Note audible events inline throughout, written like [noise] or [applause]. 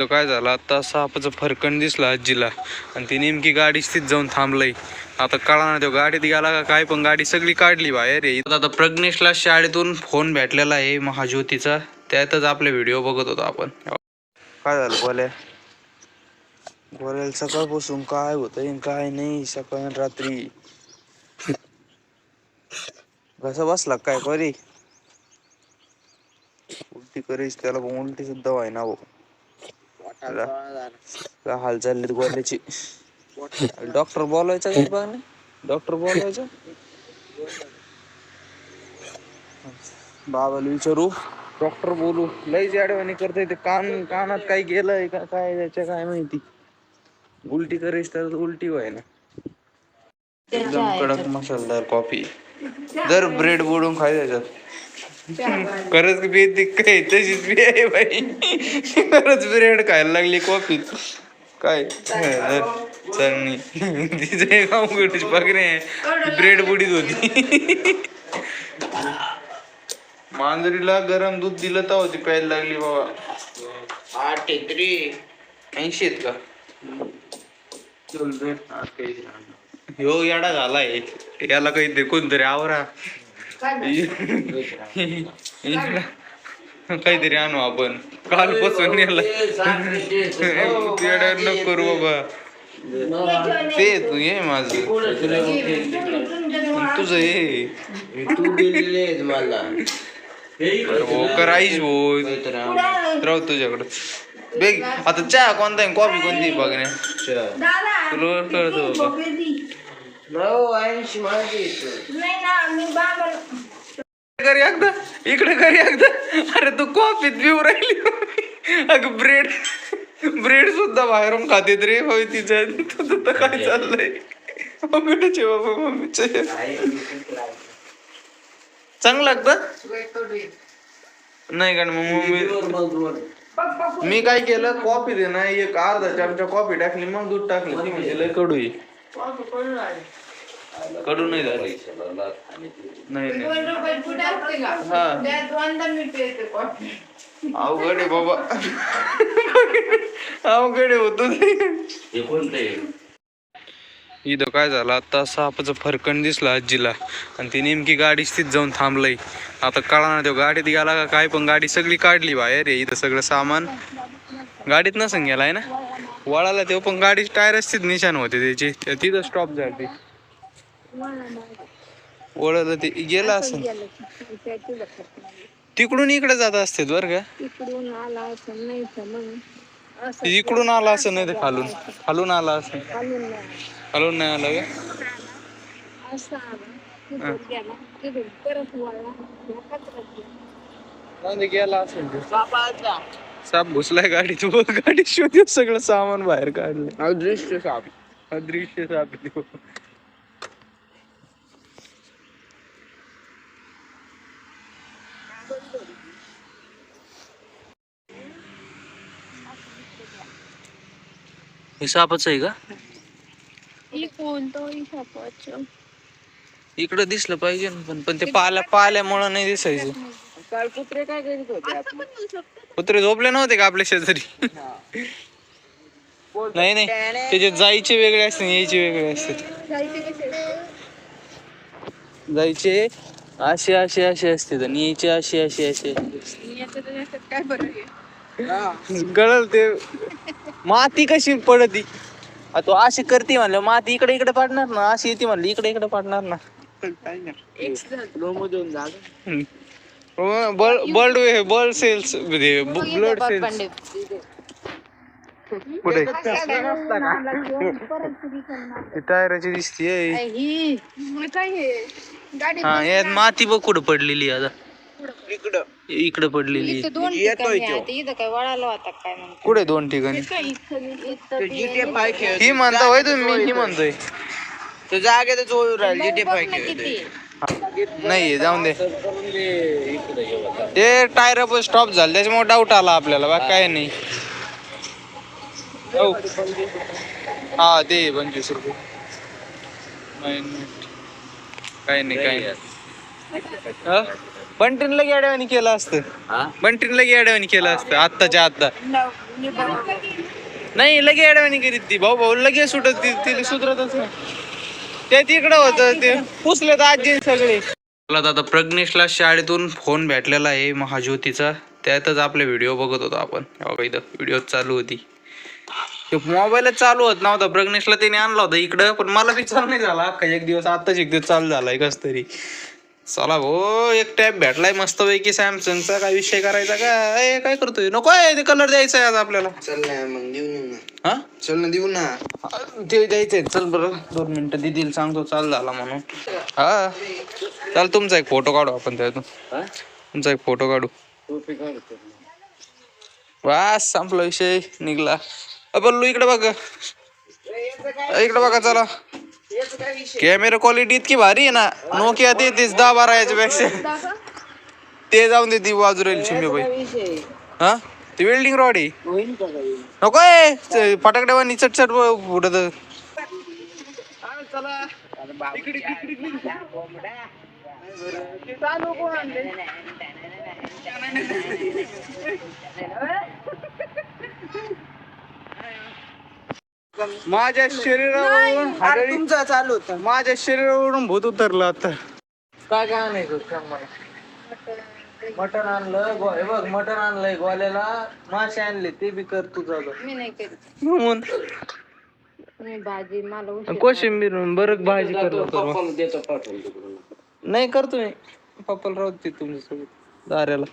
काय झालं? आता सापाचं फरकण दिसला आजीला. आणि ती नेमकी गाडी स्थित जाऊन थांबलंय. आता कळा ना तो गाडीत गेला का काय? पण गाडी सगळी काढली बाहेर आता प्रज्ञेशला शाळेतून फोन भेटलेला आहे महाज्योतीचा. त्यातच आपले व्हिडिओ बघत होतो आपण. काय झालं बोले? सकाळ सकाळपासून काय होतंय काय नाही सकाळ रात्री. कसा बसला काय करी उलटी करीस त्याला उलटी सुद्धा व्हायना भाऊ. हाल चालले गोल्याची डॉक्टर बोलायचा का बघ ना डॉक्टर बोलायचा? बाबाला विचारू. डॉक्टर बोलू. लयच अडवणी करते ते. कान कानात काही गेलंय का काय त्याच्या काय माहिती. उलटी करीस तर उलटी व्हाय ना एकदम कडक मसालदार कॉफी. दर ब्रेड बुडून खाय त्याच्यात खरंच बेदी काय तशीच बी आहे बाई. खरंच ब्रेड खायला लागली कॉफी काय? चटणी तिचे ब्रेड बुडीत होती. मांजरीला गरम दूध दिलं तर होती प्यायला लागली बाबा. आठ ऐंशी आहेत का? ह्यो याडा झालाय. याला काही कोणतरी आवरा. [laughs] काहीतरी आणू आपण. कालपासून नेला [laughs] येडा नको करू बाबा. ते तू ये माझ. तुझं ये. तू दिलेले मला. हो करायच हो राहू तुझ्याकडं. बेग आता चहा कोणता कॉफी कोणती बघणे तुला कळतो ऐंशी माझी घरी इकडे घरी एकदा अरे तू कॉफीत पिऊ राहिली अगं ब्रेड ब्रेड सुद्धा बाहेरून खाते रे होय तिच्या तुझं तर काय चाललंय? आहे बाबा मम्मीचं. चांगलं लागतं? नाही का मग मम्मी मी काय केलं कॉफी दे ना एक अर्धा चमचा कॉफी टाकली मग दूध टाकलं. ती म्हणजे लय कडू आहे कडू नाही झाली. नाही नाही. हा. अवघड आहे बाबा. अवघड आहे होतो हे इथं काय झालं? आता सापाचं फरकण दिसलं आजीला. आणि ती नेमकी गाडी स्थित जाऊन थांबलंय. आता कळा ना तो गाडीत गेला का काय पण गाडी सगळी काढली बाहेर इथं सगळं सामान. गाडीत नसन गेलाय ना? वळाला तेव्हा पण गाडी टायर स्थित निशाण होते त्याची. त्या तिथं स्टॉप झाली वळलं ते गेला असं तिकडून इकडे जात असते बरं का? इकडून आला असं नाही तर मग असं इकडून आला असं नाही तर खालून. खालून आला असं खालून नाही. आलं का? गेला. असेल ते. साप घुसलाय गाडीत [laughs] व गाडी शोधून सगळं सामान बाहेर काढलं अदृश्य साप. अदृश्य साप आहे तो. हे सापच आहे का? इशापाचं. इकडं दिसलं पाहिजे ना पण पण ते पाल्या पाल्यामुळं नाही दिसायचं. काल कुत्रे काय करीत होते कुत्रे झोपले नव्हते का आपल्या शेजारी? नाही नाही. त्याचे जायचे वेगळे असते यायचे वेगळे असतात जायचे असे असे असे असते आणि यायचे असे असे असे. गळल ते. माती कशी पडती? आ, तो अशी करते म्हणलं माती इकडे इकडे पडणार ना? अशी येते म्हणलं इकडे इकडे पडणार ना? मधून जागा बल blood blood cells blood cells. कुठे? [laughs] टायराची [laughs] दिसते ही. मग काय गाडी यात माती बघ कुठं पडलेली आता. इकडं इकडे पडलेली इथं दोन ठिकाणी आहे. ते. इथं काय वळाला होता काय म्हणतो कुठे दोन ठिकाणी? ही म्हणता होय तुम्ही ही म्हणतोय. तो जागेतच राहील ना खेळ किती. नाही जाऊन दे. ते टायर स्टॉप झाले त्याच्यामुळे डाऊट आला आपल्याला बा काय नाही. हो. हा ते पंचवीस रुपये. नाही, नाही. काही नाही काही नाही. हा? बंटीन लगे अडवाणी केलं असतं. बंटीन लगे अडवाणी केलं असतं आत्ताच्या आत्ता. नाही लगे अडवाणी करीत ती. भाऊ भाऊ लगे सुटत ती तिला सुधरतच नाही. ते तिकडं होतं ते पुसले तर आजी सगळे. मला आता प्रज्ञेशला शाळेतून फोन भेटलेला आहे महाज्योतीचा. त्यातच आपले व्हिडिओ बघत होतो आपण. हो बघा इथं व्हिडिओ चालू होती. ते मोबाईलच चालू होत नव्हता. प्रज्ञेशला त्याने आणला होता इकडं पण मला बी चालू नाही झाला. अख्खा एक दिवस आताच एक दिवस चालू झालाय कस तरी. चला भाऊ एक टॅब भेटलाय मस्त पैकी सॅमसंगचा काय विषय करायचा का? ए काय करतोय? नको आहे ते कलर द्यायचा आहे आज आपल्याला. चल मग देऊ ना. हा? चल ना देऊ ना. ते द्यायचंय चल बरं. दोन मिनिटं दिदीला सांगतो. चाल झाला म्हणून. हा. चाल तुमचा एक फोटो काढू आपण त्यातून. तुमचा एक फोटो काढू. वास संपला विषय. निघला. अ, बल्लू इकडे बघा. इकडे बघा चला. कॅमेरा क्वालिटी इतकी भारी आहे ना. नोकिया ते तीस दहा बारा याच्यापेक्षा. ते जाऊन दे ती बाजू राहील शिंबेबाई हा? ती वेल्डिंग रॉड आहे. नको आहे. फटाकड्यावानी चटचट उडत. माझ्या शरीरावरून हाडळी- तुमचा चालू होता. माझ्या शरीरावरून भूत उतरलं आता. काय काय आणायचं सांग मला. मटण आणलं गो- हे बघ मटण आणलंय गोल्याला मासे आणले ते बी कर तू झालं मी नाही करीत. म्हणून. मी भाजी मला उशीर कोशिंबीर बरं भाजी करतो नाही करतो मी. पप्पाला राहू दे तुमच्यासोबत दाऱ्याला.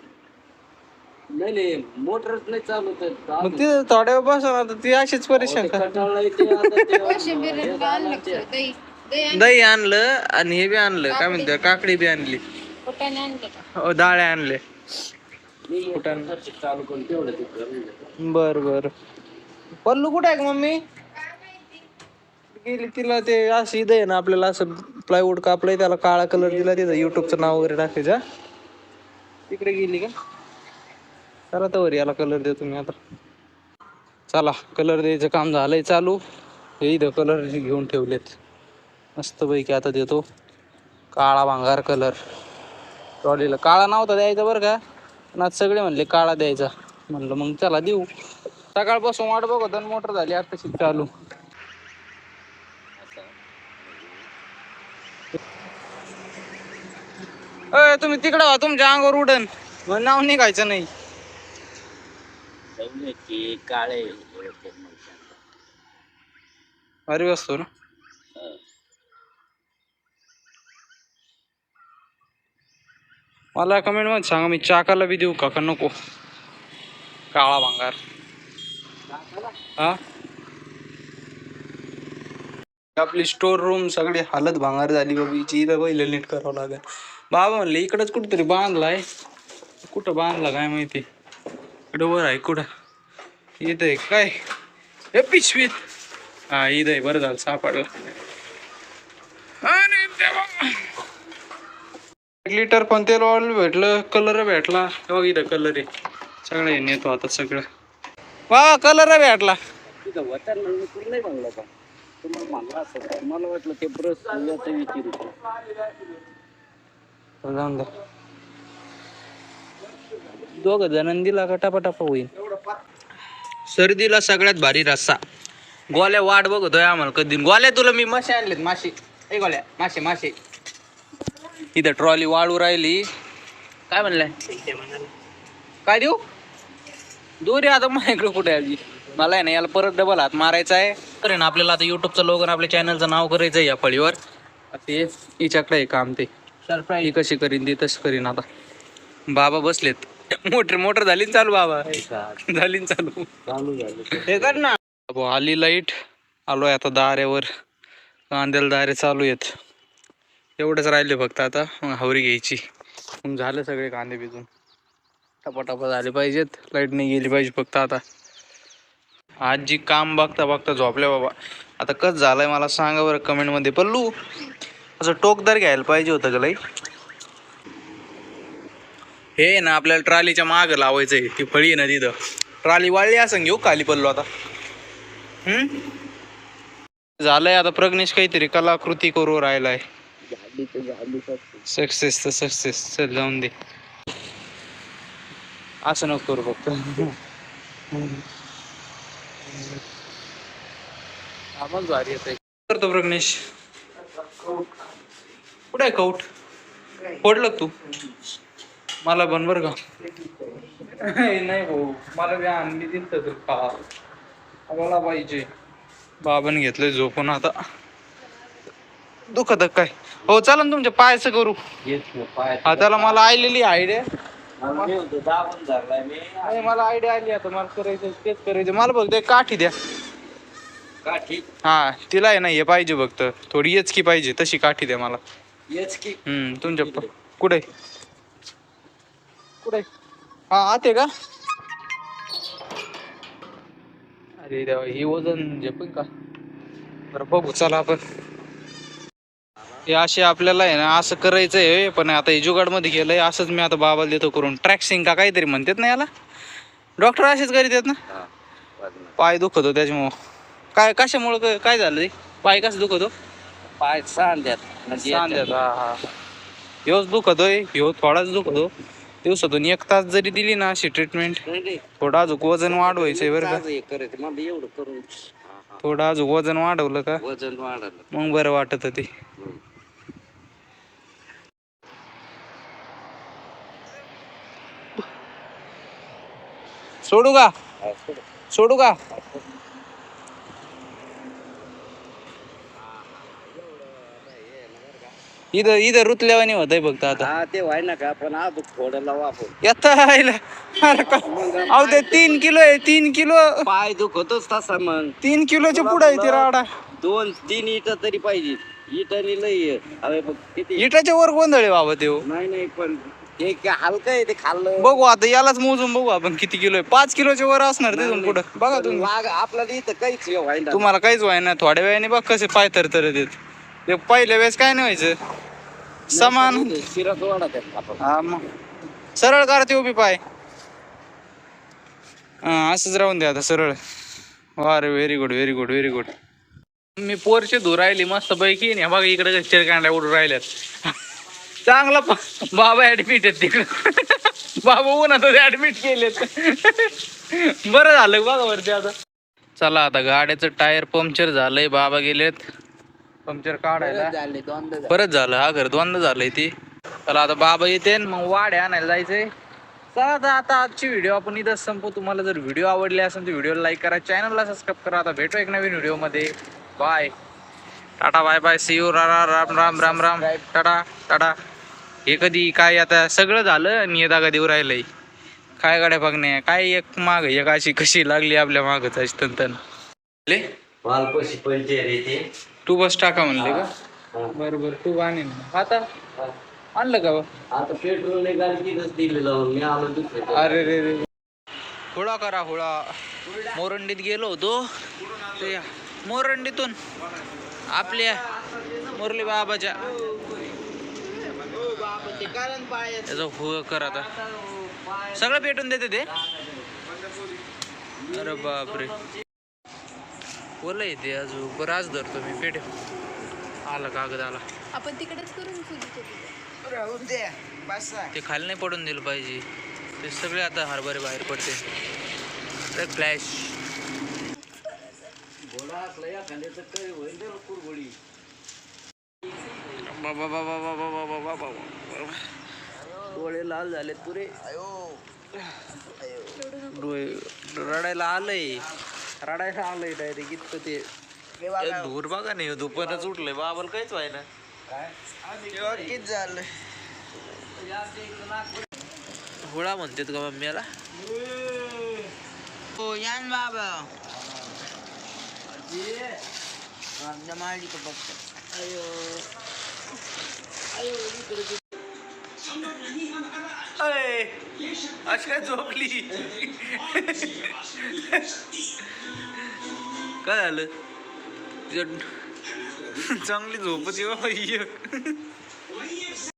नाही नाही मोटरच नाही चालू तर मग ते थोड्या वेळ बसा आता ती अशीच परेशान का कंटाळा येते आता ते [laughs] कोशिंबीर आणलं का? दही दही आणलं. दही आणलं आणि हे बी आणलं. काय म्हणते काकडी बी आणली. फुटाणे आणले? आणले. बर बर. पल्लू कुठे आहे का मम्मी? गेली तिला ते अशी इथं आहे ना आपल्याला असं प्लायवूड कापलंय त्याला काळा कलर दिला तिथं युट्यूबचं नाव वगैरे टाकायचं तिकडे गेली का? चला तर याला कलर देतो मी आता. चला कलर द्यायचं काम झालंय चालू. हे इथं कलर घेऊन ठेवलेत. मस्तपैकी आता देतो. काळा भांगार कलर ट्रॉलीला. काळा नव्हता द्यायचा बरं का? पण आज सगळे म्हणले काळा द्यायचा. म्हणलं मग चला देऊ. सकाळपासून वाट बघत मोटर झाली आता चालू. अय तुम्ही तिकडं व्हा तुमच्या अंगावर उडन. मग नाव निघायचं नाही. काळे. भारी वस्तू ना. मला कमेंटमध्ये सांगा मी चाकाला बी देऊ का? का नको? काळा भांगार. हा? आपली स्टोर रूम सगळी हालत भांगार झाली बाबी हिची इथं पहिलं नीट करावं लागेल. बाबा म्हणले इकडंच कुठंतरी बांधलाय. कुठं बांधला काय माहिती? इकडं वर आहे कुठं? येत आहे काय? हे पिशवीत. हा इथं आहे बरं झालं सापडलं अरे देवा एक लिटर पण तेल ऑइल भेटलं कलर भेटला. बघ इथं कलर आहे. सगळं हे नेतो आता सगळं. वा कलर भेटला. तिथं वतार म्हणून तुला नाही म्हणलं का तुम्हाला म्हणलं असं का? मला वाटलं ते ब्रश याचं विचारू जाऊन द्या दोघ जणांनी दिला का टपाटपा होईल सर्दीला सगळ्यात भारी रस्सा. गोल्या वाट बघतोय आम्हाला कधी. गोल्या तुला मी मासे आणलेत मासे ए गोल्या मासे मासे इथं ट्रॉली वाळू राहिली. काय म्हणलंय? काय देऊ? दोरी आता माझ्याकडे कुठे आजी? मला आहे ना याला परत डबल हात मारायचा आहे. तर ना आपल्याला आता युट्यूबचं लोगन आपल्या चॅनलचं नाव करायचं आहे या फळीवर. ते हिच्याकडे आहे काम ते. सरप्राईज कशी करीन ती तशी करीन आता. बाबा बसलेत. मोटर मोटर झाली चालू बाबा. झाली चालू. चालू झालं. हे कर ना. आली लाइट. आलोय आता दाऱ्यावर. कांद्याला दारे चालू आहेत. एवढंच राहिले फक्त आता मग हवरी घ्यायची. मग झालं सगळे कांदे भिजून. टपाटपा झाले पाहिजेत. लाइट नाही गेली पाहिजे फक्त आता. आजी काम बघता बघता झोपल्या बाबा. आता कस झालंय मला सांगा बरं कमेंटमध्ये पल्लू असं टोकदार घ्यायला पाहिजे होतं का लाइट हे ना आपल्याला ट्रालीच्या माग लावायचंय. ती फळी आहे ना तिथं. ट्राली वाळली असं घेऊ खाली पल्लू आता. हम्म? झालंय आता प्रग्नेश काहीतरी कलाकृती करू राहिलाय. झाली तर झाली फक्त सक्सेस तर सक्सेस चल जाऊन दे. असं नको करू फक्त. आवाज भारी येत आहे करतो प्रग्नेश कुठे आहे कौट? पडलं तू? मला पण बर का. नाही भाऊ मला बी आणली दिल तर का? मला पाहिजे. बाबाने घेतलंय झोपून आता. दुखत काय? हो चला ना तुमच्या पायाचं करू. हा त्याला मला आलेली आयडिया मला नाही आयडिया आली आता मला करायचं तेच करायचं मला फक्त एक काठी द्या. काठी? हा तिला आहे ना हे पाहिजे फक्त. थोडी येचकी पाहिजे तशी काठी द्या मला. येच की हम्म तुमच्या प- कुठे? कुठे? हा आते का? अरे देवा ही वजन झेपून का? बरं बघू चला आपण. हे असे आपल्याला आहे ना असं करायचंय पण आता हे जुगाडमध्ये गेलंय असंच मी आता बाबाला देतो करून. ट्रॅक्सिंग का काहीतरी म्हणतात ना याला? डॉक्टर असेच करीत ना? हा, वजन. पाय दुखतो त्याच्यामुळं. काय कशामुळं काय- काय झालं ते पाय कसं दुखतो? पाय सांध्यात म्हणजे सांध्यात, हा हा. ह्योच दुखतोय ह्यो थोडाच दुखतो. दिवसातून एक तास जरी दिली ना अशी ट्रीटमेंट नाही, नाही. थोडं अजून वजन वाढवायचंय बरं का. चालू हे करायचं मला एवढं करून हा, हा. थोडं अजून वजन वाढवलं का? वजन वाढलं मग बरं वाटत ते. हम्म. सोडू का? सोड. का? इथं इथं रुतल्यावानी होतंय फक्त आता. हा ते व्हाय ना का पण थोडं वापर येता आईला. अरे का- अहो ते तीन किलो आहे तीन किलो. पाय दुखतोच तसा मग. तीन किलोच्या पुढे आहे ती राडा. दोन तीन इट तरी पाहिजे. इटाने लई आहे. अरे बघ किती? इटाच्या वर गोंधळे बाबा ते हो. नाही नाही पण ते हलकं आहे ते खाल्लं. बघू आता यालाच मोजून बघू आपण किती किलो आहे. पाच किलोच्या वर असणार तिथून पुढं. बघा तुम्ही. वाघ आपल्याला इथं काहीच व्हायना तुम्हाला काहीच व्हाय ना थोड्या वेळाने बघ कसे पाय तर देत ते पहिल्या वेळेस काय नाही व्हायचं. समान. वाढत हा मग. सरळ करते उभी पाय. असंच राहून द्या आता सरळ. वा रे very good very good very good मी पोरचे धू राहिली मस्त पैकी बघा इकडे चिरकांड्या उडून राहिल्यात. चांगला बाबा ऍडमिट आहेत तिकडे. बाबा उन्हात ऍडमिट केलेत. बरं झालं बघा वरती आता. चला आता गाड्याचं टायर पंक्चर झालंय बाबा गेलेत. पंक्चर काढायला. दोनदा. परत झालं हा घर द्वंद झालंय ती. चला आता बाबा येते मग वाड्या आणायला जायचंय. चला आता आता आजची व्हिडिओ आपण इथं संपू तुम्हाला जर व्हिडिओ आवडले असेल तर व्हिडिओ लाईक करा. चॅनलला सबस्क्राईब करा. आता भेटू एक नवीन व्हिडिओमध्ये. Bye tata bye bye see you रा रा- राम राम राम. Ram tata tata. हे कधी काय आता सगळं झालं आणि येता कधी राहिलंय. काय गाड्या बघणे काय एक माग एक अशी कशी लागली आपल्या मागच अशी तंतन ले? मालपशी ते. बस टाका म्हणले का? हा. बरं बरं तू आणेन. आता? आणलं का बा? आता पेट्रोल नाही दिलेलं मी आलो दुसऱ्या अरे रे रे होळा करा होळा. मोरंडीत गेलो होतो. ते मोरंडीतून आपल्या मुरली बाबाच्या त्याचा हो कर आता. सगळं पेटून देते ते? अरे बापरे. बोला येते अजून. बरं आज धरतो मी. पेट आला कागद आला. आपण तिकडेच करून द्या बस ते खाली नाही पडून दिलं पाहिजे. ते सगळे आता हरभरे बाहेर पडते. अरे फ्लॅश बाबा बाबा बाबा बाबा बाबा डोळे लाल झालेत पुरे डोळे रडायला आलंय रडायला आलंय डायरेक्ट इतकं ते धूर बघा नाही दुपारच उठलंय बाबाला काहीच व्हायना किती झालं होळा म्हणतात का मम्मीला हो या ना बाबा माळी का बघतो अशी काय झोपली? काय झालं? चांगली झोपत येऊ हो,